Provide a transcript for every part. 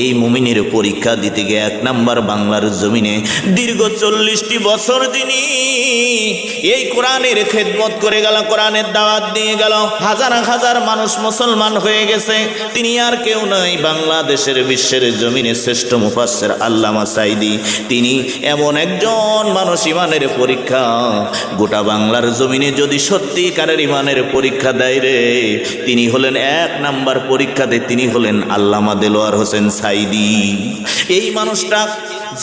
এই মুমিনের পরীক্ষা দিতে গিয়ে এক নাম্বার বাংলার জমিনে দীর্ঘ চল্লিশটি বছর তিনি এই কোরআনের খেদমত করে গেল, কোরআনের দাওয়াত দিয়ে গেল। হাজার হাজার মানুষ মুসলমান হয়ে গেছে। তিনি আর কেউ নয় বাংলাদেশের বিশ্বের জমিনে শ্রেষ্ঠ মুফাসের আল্লামা সাইদি। তিনি এমন একজন মানুষ ইমানের পরীক্ষা। গোটা বাংলার জমিনে যদি সত্যিকারের ইমানের পরীক্ষা দেয় রে, তিনি হলেন এক নাম্বার পরীক্ষাতে তিনি হলেন আল্লামা দেলোয়ার হোসেন সাইদি। এই মানুষটা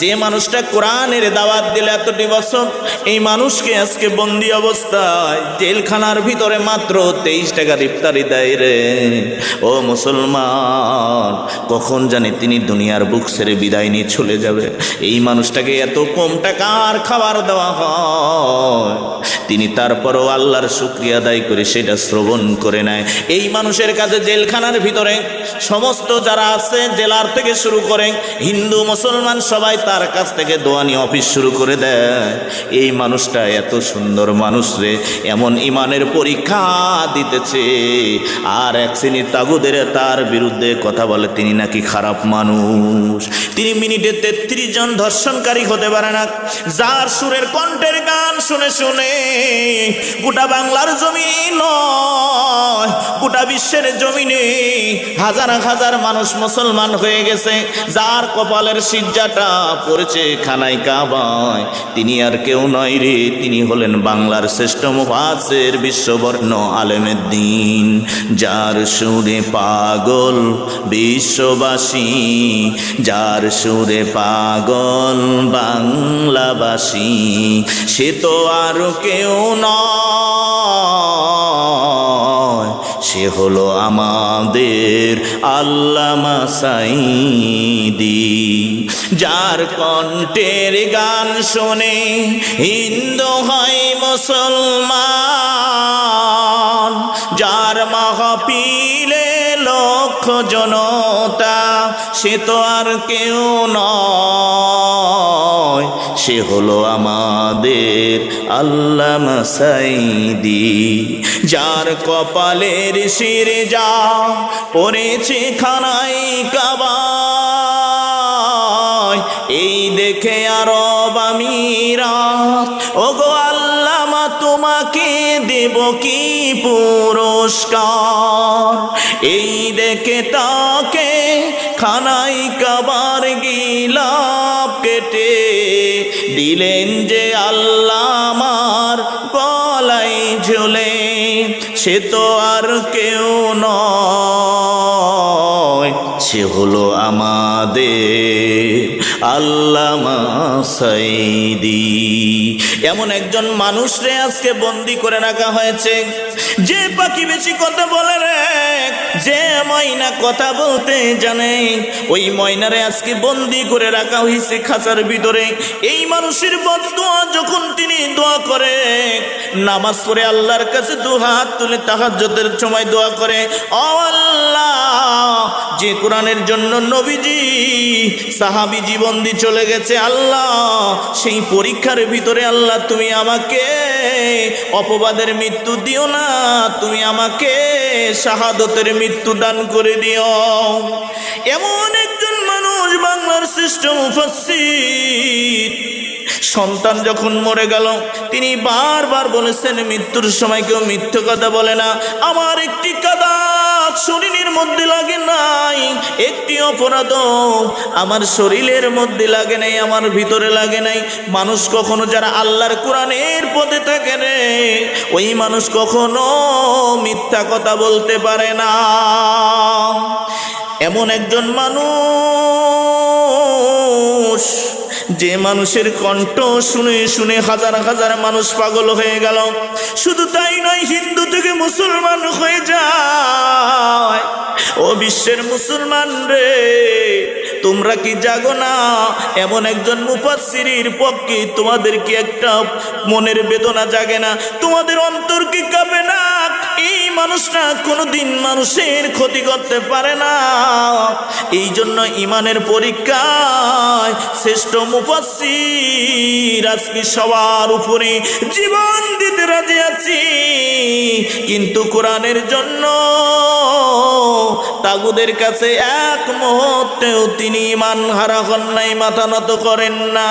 যে মানুষটা কোরআনের দাওয়াত দিলে এতটি বছর, এই মানুষকে আজকে বন্দি অবস্থায় জেলখানার ভিতরে মাত্র তেইশ টাকা ইফতারি দেয় রে। ও মুসলমান, কখন জানে তিনি দুনিয়ার বুক ছেড়ে বিদায় নিয়ে চলে যাবে। এই মানুষটাকে এত কম টাকার খাবার দেওয়া হয়। তিনি তারপরও আল্লাহর শুক্রিয়া আদায় করে সেটা শ্রবণ করে নেয়। এই মানুষের কাছে জেলখানার ভিতরে সমস্ত যারা আছে, জেলার থেকে শুরু করে হিন্দু, মুসলমান সবাই তার কাছ থেকে দোয়ানি অফিস শুরু করে দেয়। এই মানুষটা এত সুন্দর মানুষ রে, এমন ইমানের পরীক্ষা দিতেছে। আর এক শ্রেণির তাগুদের তার বিরুদ্ধে কথা বলে, তিনি নাকি খারাপ মানুষ। তিনি মিনিটে তেত্রিশ জন ধর্ষণকারী হতে পারে না। যার সুরের কণ্ঠের গান শুনে শুনে গোটা বাংলার নয় গোটা বিশ্বের জমিনে হাজার হাজার মানুষ মুসলমান হয়ে গেছে, যার কপালের সিজ্জাটা পড়েছে খানাই কাবায়। তিনি আর কেউ নয় রে, তিনি হলেন বাংলার শ্রেষ্ঠ মুফাসের বিশ্ববর্ণ আলেমের দিন। যার সুরে পাগল বিশ্ববাসী, যার সুরে পাগল বাংলাবাসী, সে তো আর কেউ নয়। হলো আমাদের আল্লামা সাইদি যার কণ্ঠের গান শোনে হিন্দু হয় মুসলমান যার মাহপিলে লক্ষ জনতা, সে তো আর কেউ নয়। সে হলো আমাদের আল্লামা সাইদি যার কপালের শিরে যা পড়েছে খানাই কাবা এই দেখে আরব আমিরাত ওগো আল্লামা তোমাকে দেব কি পুরস্কার? এই দেখে তাকে খানাই কাবার গিলাপ কেটে দিলেন যে আল্লাহ আমার গলাই ঝুলে, সে তো আর কেউ নয়, সে হলো আমাদের আল্লামা সাইদি। এমন একজন মানুষ রে আজকে বন্দি করে রাখা হয়েছে, যে পাখি বেশি কথা বলে রে। যে ময়না কথা বলতে জানে, ওই ময়নারে আজকে বন্দি করে রাখা হয়েছে খাঁচার ভিতরে। এই মানুষের বদ যখন নামাজ পড়ে আল্লাহর কাছে দু হাত তুলে তাহাজ্জুদের সময় দোয়া করে। ও আল্লাহ, যে কোরআনের জন্য নবীজি, সাহাবি জীবন দিয়ে চলে গেছে, আল্লাহ, সেই পরীক্ষার ভিতরে আল্লাহ, তুমি আমাকে অপবাদের মৃত্যু দিও না, তুমি আমাকে শাহাদতের মৃত্যু দান করে দিও। এমন একজন মানুষ বাংলার শ্রেষ্ঠ মুফাসসির। সন্তান যখন মরে গেল, তিনি বারবার বলেছেন, মৃত্যুর সময় কেউ মিথ্য কথা বলে না। আমার একটি কাদা শরীরের মধ্যে লাগে নাই, একটি অপরাধ আমার শরীরের মধ্যে লাগে নাই, আমার ভিতরে লাগে নাই। মানুষ কখনো যারা আল্লাহর কোরআনের পথে থাকে রে, ওই মানুষ কখনো মিথ্যা কথা বলতে পারে না। এমন একজন মানুষ যে মানুষের কণ্ঠ শুনে শুনে হাজার হাজার মানুষ পাগল হয়ে গেল। শুধু তাই নয়, হিন্দু থেকে মুসলমান হয়ে যায়। ও বিশ্বের মুসলমান রে, তোমরা কি জাগো না? এমন একজন মুফাসসিরির পক্ষে তোমাদের কি একটা মনের বেদনা জাগে না? তোমাদের অন্তর কি কাঁপে না? এই মানুষটা কোনোদিন মানুষের ক্ষতি করতে পারে না। এই জন্য ইমানের পরীক্ষায় শ্রেষ্ঠ মুফাসির আজকে সবার উপরে জীবন দিতে রাজি আছি। কিন্তু কোরআনের জন্য তাগুদের কাছে এক মুহূর্তেও তিনি মান হারা নাই, মাথা নত করেন না।